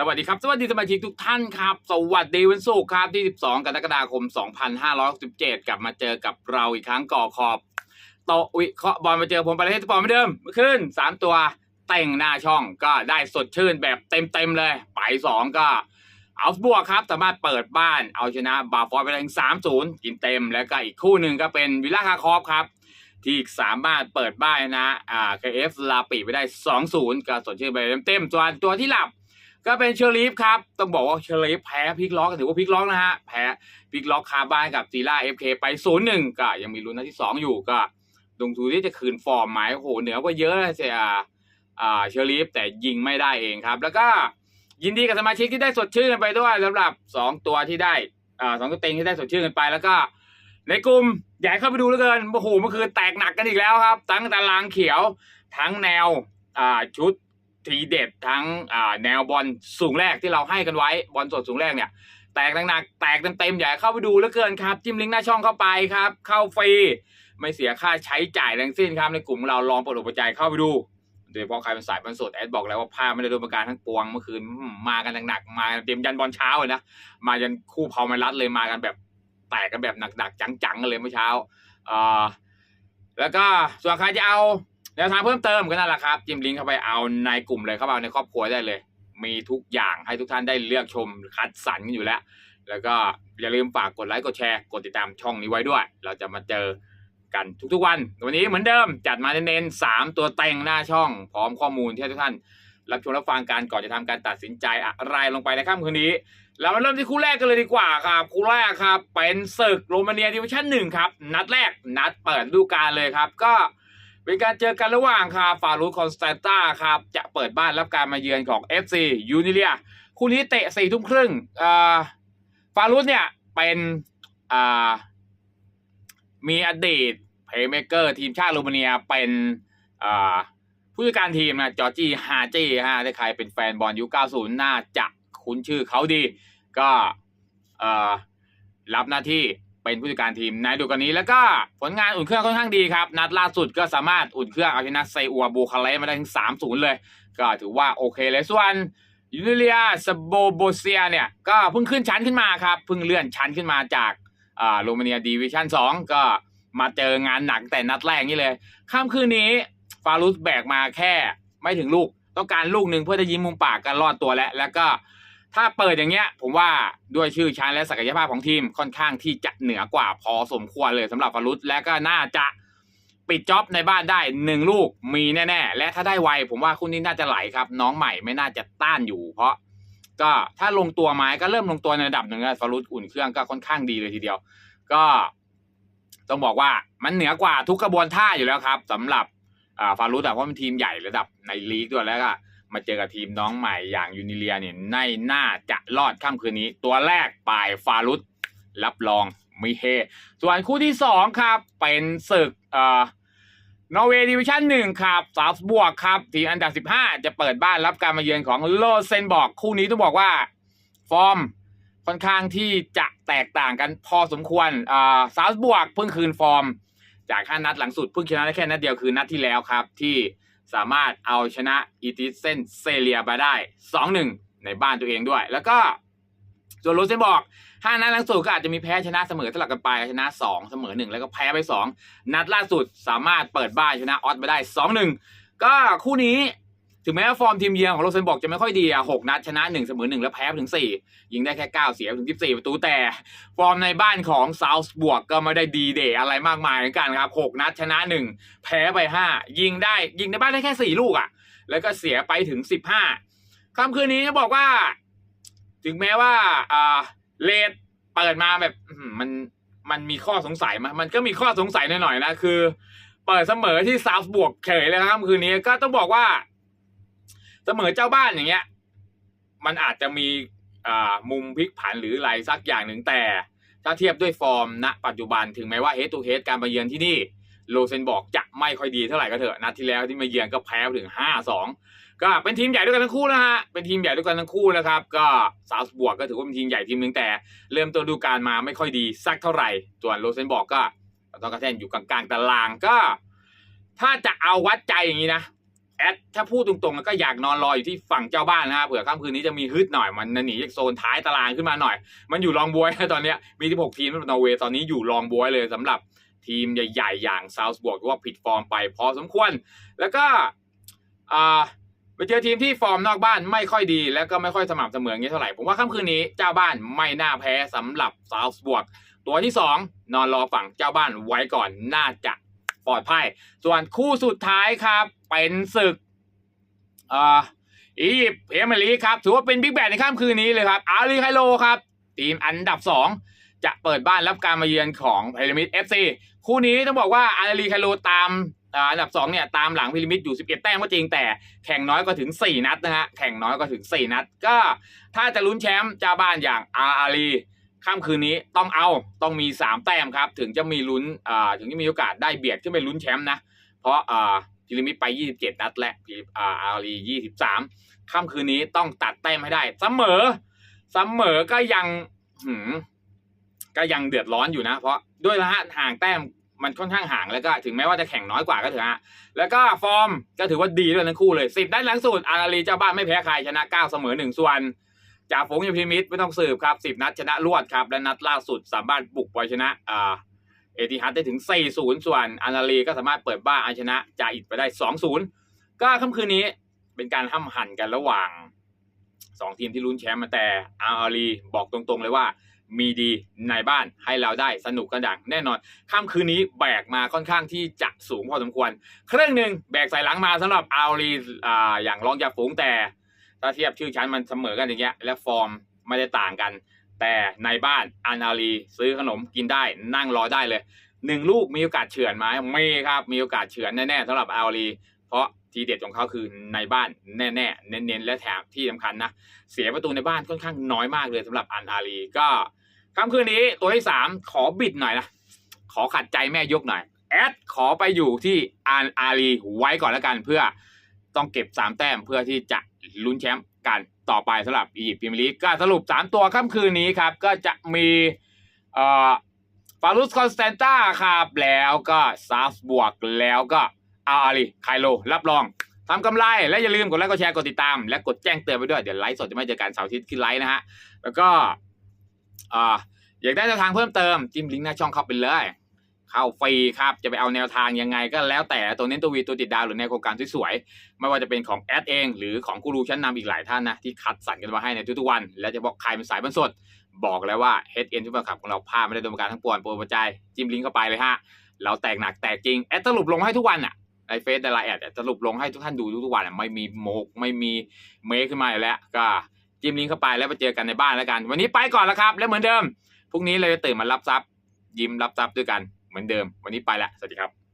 สวัสดีครับ สวัสดีสมาชิกทุกท่านครับ สวัสดีวันศุกร์ครับที่ 12 กรกฎาคม 2567 กลับมาเจอกับเราอีกครั้งก่อขอบโตวิเคราะห์บอลมาเจอผมปเลยที่สปอร์ตเหมือนเดิม เมื่อคืน3 ตัวแต่งหน้าช่องก็ได้สดชื่นแบบเต็มๆเลย ไป 2 ก็เอาบวกครับ สามารถเปิดบ้านเอาชนะบาฟอร์ไปได้ถึง3-0 กินเต็ม แล้วก็อีกคู่หนึ่งก็เป็นวิลล่าคาคอฟครับที่สามารถเปิดบ้านนะอ่า KF ลาปีไปได้ 2-0 ก็สดชื่นไปเต็มๆส่วนตัวที่หลับ ก็เป็นเชอรีฟครับ ต้องบอกว่าเชอรีฟแพ้พลิกล็อกถือว่าพลิกล็อกนะฮะ แพ้พลิกล็อกคาบ้านกับซีล่าเอฟเคไป0-1ก็ยังมีลุ้นนัดที่2องอยู่ก็ลงทุนที่จะคืนฟอร์มไหมโอ้โห เหนือกว่าเยอะเลยเสียอ่าเชอรีฟแต่ยิงไม่ได้เองครับ แล้วก็ยินดีกับสมาชิกที่ได้สดชื่นกันไปด้วยสำหรับ 2 ตัวที่ได้อ่าสองตัวเต็งที่ได้สดชื่นกันไปแล้วก็ ในกลุ่มอยากให้เข้าไปดูเหลือเกินโอ้โหเมื่อคืนแตกหนักกันอีกแล้วครับ ทั้งตารางเขียวทั้งแนวอ่าชุด ทีเด็ดทั้งแนวบอลสูงแรกที่เราให้กันไว้บอลสดสูงแรกเนี่ยแตกหนักๆแตกเต็มๆอย่าให้เข้าไปดูเหลือเกินครับ จิ้มลิงก์หน้าช่องเข้าไปครับ เข้าฟรีไม่เสียค่าใช้จ่ายทั้งสิ้นครับในกลุ่มเราลองเปิดอกเปิดใจเข้าไปดูโดยเฉพาะใครเป็นสายบอลสดแอดบอกแล้วว่าพาไม่ได้โดนประการทั้งปวงเมื่อคืนมากันหนักๆมาเตรียมยันบอลเช้าเลยนะมายันคู่เผาไมรัดเลยมากันแบบแตกกันแบบหนักๆจังๆกันเลยเมื่อเช้าอ่าแล้วก็ส่วนใครจะเอา แนวทางเพิ่มเติมก็นั่นแหละครับจิ้มลิงก์เข้าไปเอาในกลุ่มเลยเข้าไปเอาในครอบครัวได้เลย มีทุกอย่างให้ทุกท่านได้เลือกชมคัดสรรกันอยู่แล้ว แล้วก็อย่าลืมฝากกดไลค์กดแชร์กดติดตามช่องนี้ไว้ด้วย เราจะมาเจอกันทุกๆวัน วันนี้เหมือนเดิมจัดมาเน้นๆสามตัวแต่งหน้าช่อง พร้อมข้อมูลที่ให้ทุกท่าน รับชมรับฟังการก่อนจะทำการตัดสินใจอะไรลงไปในค่ำคืนนี้ เรามาเริ่มที่คู่แรกกันเลยดีกว่าครับ คู่แรกครับเป็นศึกโรมาเนียดิวิชั่นหนึ่งครับ นัดแรกนัดเปิดฤดูกาลเลยครับ ก็ เป็นการเจอกันระหว่างครับฟารุสคอนสแตนตาครับจะเปิดบ้านรับการมาเยือนของ FC ยูนิเลียคู่นี้เตะสี่ทุ่มครึ่งอ่าฟารุสเนี่ยเป็นอ่ามีอดีตเพย์เมเกอร์ทีมชาติโรมาเนียเป็นอ่าผู้จัดการทีมนะจอร์จีฮาจีฮะถ้าใครเป็นแฟนบอลยุค 90 น่าจะคุ้นชื่อเขาดี ก็เอ่อรับหน้าที่ เป็นผู้จัดการทีมในดูกาลนี้ แล้วก็ผลงานอุ่นเครื่องค่อนข้างดีครับ นัดล่าสุดก็สามารถอุ่นเครื่องเอาชนะไซอัวบูคาเลมาได้ถึง 3-0 เลย ก็ถือว่าโอเคเลยส่วนยูเลียสโบโบเซียเนี่ยก็เพิ่งขึ้นชั้นขึ้นมาครับเพิ่งเลื่อนชั้นขึ้นมาจากอ่าโรมาเนียดีวิชั่น 2 ก็มาเจองานหนักแต่นัดแรกนี่เลยค่ำคืนนี้ฟารุสแบกมาแค่ไม่ถึงลูก ต้องการลูกหนึ่งเพื่อจะยิ้มมุมปากกันรอดตัวแล้วแล้วก็ ถ้าเปิดอย่างเงี้ย ผมว่าด้วยชื่อชั้นและศักยภาพของทีมค่อนข้างที่จะเหนือกว่าพอสมควรเลยสำหรับฟารุสและก็น่าจะปิดจ็อบในบ้านได้หนึ่งลูกมีแน่ ๆ และถ้าได้ไวผมว่าคู่นี้น่าจะไหลครับ น้องใหม่ไม่น่าจะต้านอยู่ เพราะ ก็ถ้าลงตัวไม้ก็เริ่มลงตัวในระดับหนึ่งแล้วฟารุสอุ่นเครื่องก็ค่อนข้างดีเลยทีเดียว ก็ต้องบอกว่ามันเหนือกว่าทุกกระบวนท่าอยู่แล้วครับสำหรับฟารุสแต่ว่าเป็นทีมใหญ่ระดับในลีกด้วยแล้วก็ มาเจอกับทีมน้องใหม่อย่างยูนิเลียเนี่ยในหน่าจะรอดค่ำคืนนี้ ตัวแรกปลายฟารุสรับรองมีเฮ ส่วนคู่ที่สองครับ เป็นศึกเอ่อนอร์เวย์ดิวิชั่นหนึ่งครับซาวส์บวกครับ ทีมอันดับ15จะเปิดบ้านรับการมาเยือนของโลเซนบอกคู่นี้ต้องบอกว่า ฟอร์มค่อนข้างที่จะแตกต่างกันพอสมควรอ่าซาวส์บวกเพิ่งคืนฟอร์ม จากห้านัดหลังสุดเพิ่งชนะได้แค่นัดเดียวคือนัดที่แล้วครับ ที่ สามารถเอาชนะอีติเซนเซเลียไปได้ 2-1 ในบ้านตัวเองด้วย แล้วก็ส่วนโรเซนบอกห้านัดหลังสุดก็อาจจะมีแพ้ชนะเสมอสลับกันไปชนะ 2 เสมอ 1 แล้วก็แพ้ไป 2 นัดล่าสุดสามารถเปิดบ้านชนะออสไปได้ 2-1 ก็คู่นี้ ถึงแม้ว่าฟอร์มทีมเยือนของโรเซนบอกจะไม่ค่อยดีอะหกนัดชนะ1เสมอ1 แล้วแพ้ถึง 4 ยิงได้แค่ 9 เสียถึง 14 ประตูแต่ ฟอร์มในบ้านของซาวส์บวกก็ไม่ได้ดีเดย์อะไรมากมายเหมือนกันครับ 6 นัดชนะ 1 แพ้ไป 5 ยิงได้ยิงในบ้านได้แค่ 4 ลูกอะ่ะ แล้วก็เสียไปถึง 15ค่ำคืนนี้จะบอกว่า ถึงแม้ว่าอ่าเลดเปิดมาแบบมันมันมีข้อสงสัยมามันก็มีข้อสงสัยหน่อยๆนะคือ เปิดเสมอที่ซาวส์บวกเฉยเลยครับคืนนี้ก็ต้องบอกว่า เสมอเจ้าบ้านอย่างเงี้ย มันอาจจะมีมุมพลิกผันหรืออะไรสักอย่างหนึ่งแต่ ถ้าเทียบด้วยฟอร์มณ ปัจจุบันถึงแม้ว่าเฮดตูเฮดการมาเยือนที่นี่โลเซนบอกจะไม่ค่อยดีเท่าไหร่ก็เถอะนัดที่แล้วที่มาเยือนก็แพ้ถึง 5-2 ก็เป็นทีมใหญ่ด้วยกันทั้งคู่นะฮะเป็นทีมใหญ่ด้วยกันทั้งคู่นะครับ ก็ซาวส์บวกก็ถือว่าเป็นทีมใหญ่ทีมหนึ่งแต่ เริ่มต้นดูกาลมาไม่ค่อยดีสักเท่าไหร่ส่วนโลเซนบอกก็ต้องกระแทนอยู่กลางๆตารางก็ ถ้าจะเอาวัดใจอย่างนี้นะ แอดถ้าพูดตรงๆ แล้วก็อยากนอนรออยู่ที่ฝั่งเจ้าบ้านนะฮะเผื่อค่ำคืนนี้จะมีฮึดหน่อยมันหนีจากโซนท้ายตารางขึ้นมาหน่อย มันอยู่รองบวยตอนนี้มี16ทีมในนอร์เวย์ตอนนี้อยู่รองบวยเลยสำหรับทีมใหญ่ๆ อย่างซาวส์บวกว่าผิดฟอร์มไปพอสมควร แล้วก็ไปเจอทีมที่ฟอร์มนอกบ้านไม่ค่อยดี แล้วก็ไม่ค่อยสม่ำเสมออย่างนี้เท่าไหร่ผมว่าค่ำคืนนี้เจ้าบ้านไม่น่าแพ้สำหรับซาวส์บวกตัวที่สองนอนรอฝั่งเจ้าบ้านไว้ก่อนน่าจะปลอดภัย ส่วนคู่สุดท้ายครับ เป็นศึกอ่าอียิปต์เพรเมียร์ลีครับ ถือว่าเป็นบิ๊กแบดในค่ำคืนนี้เลยครับ อาลีไคโลครับ ทีมอันดับ 2 จะเปิดบ้านรับการมาเยือนของพีระมิดเอฟซีคู่นี้ต้องบอกว่าอาลีไคโลตามอันดับ2เนี่ยตามหลังพีระมิดอยู่ 11 แต้มก็จริงแต่แข่งน้อยก็ถึง 4 นัดนะฮะแข่งน้อยก็ถึง 4 นัด ก็ถ้าจะลุ้นแชมป์เจ้าบ้านอย่างอาลีค่ำคืนนี้ต้องเอาต้องมีสามแต้มครับ ถึงจะมีลุ้นอ่าถึงจะมีโอกาสได้เบียดขึ้นไปลุ้นแชมป์นะ เพราะอ่า พิลิมิตไป 27 นัด และพีอ่าอารี23ค่ำคืนนี้ต้องตัดแต้มให้ได้ เสมอ เสมอก็ยังหืมก็ยังเดือดร้อนอยู่นะ เพราะด้วยนะฮะห่างแต้มมันค่อนข้างห่างแล้วก็ถึงแม้ว่าจะแข่งน้อยกว่าก็เถอะฮะ แล้วก็ฟอร์มก็ถือว่าดีด้วยทั้งคู่เลย10นัดหลังสุดอาราลีเจ้าบ้านไม่แพ้ใครชนะ9เสมอ1ส่วนจากฝูงยมพิมิตไม่ต้องสืบครับ10นัดชนะรวดครับ และนัดล่าสุดสามารถบุกไปชนะอ่า เอติฮัดได้ถึง 4-0 ส่วนอานาลีก็สามารถเปิดบ้านเอาชนะจาอิดไปได้ 2-0 ก็ค่ำคืนนี้เป็นการห้ำหั่นกันระหว่าง 2 ทีมที่ลุ้นแชมป์มาแต่อาอาลีบอกตรงๆเลยว่า มีดีในบ้านให้เราได้สนุกกันอย่างแน่นอนค่ำคืนนี้แบกมาค่อนข้างที่จะสูงพอสมควร เครื่องหนึ่งแบกใส่หลังมาสำหรับอาลีอ่าอย่างรองจากฝูงแต่ถ้าเทียบชื่อชั้นมันเสมอกันอย่างเงี้ยและฟอร์มไม่ได้ต่างกัน แต่ในบ้านอานาลีซื้อขนมกินได้นั่งรอได้เลยหนึ่งลูกมีโอกาสเฉือนไหมมีครับมีโอกาสเฉือนแน่ๆสำหรับอาลีเพราะทีเด็ดของเขาคือในบ้านแน่ๆเน้นๆและแถมที่สำคัญนะเสียประตูในบ้านค่อนข้างน้อยมากเลยสำหรับอานอาลีก็ค่ำคืนนี้ตัวที่สามขอบิดหน่อยนะขอขัดใจแม่ยกหน่อยแอดขอไปอยู่ที่อาอาลีไว้ก่อนแล้วกันเพื่อต้องเก็บ3แต้มเพื่อที่จะลุ้นแชมป์กัน ต่อไปสำหรับอียิปต์พรีเมียร์ลีกก็สรุป 3 ตัวค่ำคืนนี้ครับ ก็จะมีเอ่อฟารุสคอนสแตนตาครับแล้วก็ซาฟบวกแล้วก็อาอาลีไคโล รับรองทำกำไร และอย่าลืมกดไลค์กดแชร์กดติดตาม และกดแจ้งเตือนไปด้วย เดี๋ยวไลฟ์สดจะไม่เจอกันเสาร์อาทิตย์ขึ้นไลฟ์นะฮะแล้วก็อ่าอยากได้แนวทางเพิ่มเติมจิ้มลิงก์หน้าช่องเข้าไปเลย เข้าฟรีครับ จะไปเอาแนวทางยังไงก็แล้วแต่ตัวเน้นตัววีตัวติดดาวหรือในโครงการสวยๆ ไม่ว่าจะเป็นของแอดเอง หรือของกูรูชั้นนำอีกหลายท่านนะ ที่คัดสรรกันมาให้ในทุกๆวัน และจะบอกใครเป็นสายบันสด บอกแล้วว่า h n ทุกประคับของเราพลาดไม่ได้โดยการทั้งปวงโปรดกระจายจิ้มลิงก์เข้าไปเลยฮะเราแตกหนักแตกจริงแอดสรุปลงให้ทุกวันอะในเฟซในไลน์แอดสรุปลงให้ทุกท่านดูทุกๆวันอะไม่มีโมกไม่มีเมคขึ้นมาอยู่แล้วก็จิ้มลิงก์เข้าไปแล้วไปเจอกันในบ้านแล้วกัน วันนี้ไปก่อนแล้วครับ และเหมือนเดิมพรุ่งนี้เราจะตื่นมารับทรัพย์ยิ้มรับทรัพย์ด้วยกัน เหมือนเดิม วันนี้ไปละ สวัสดีครับ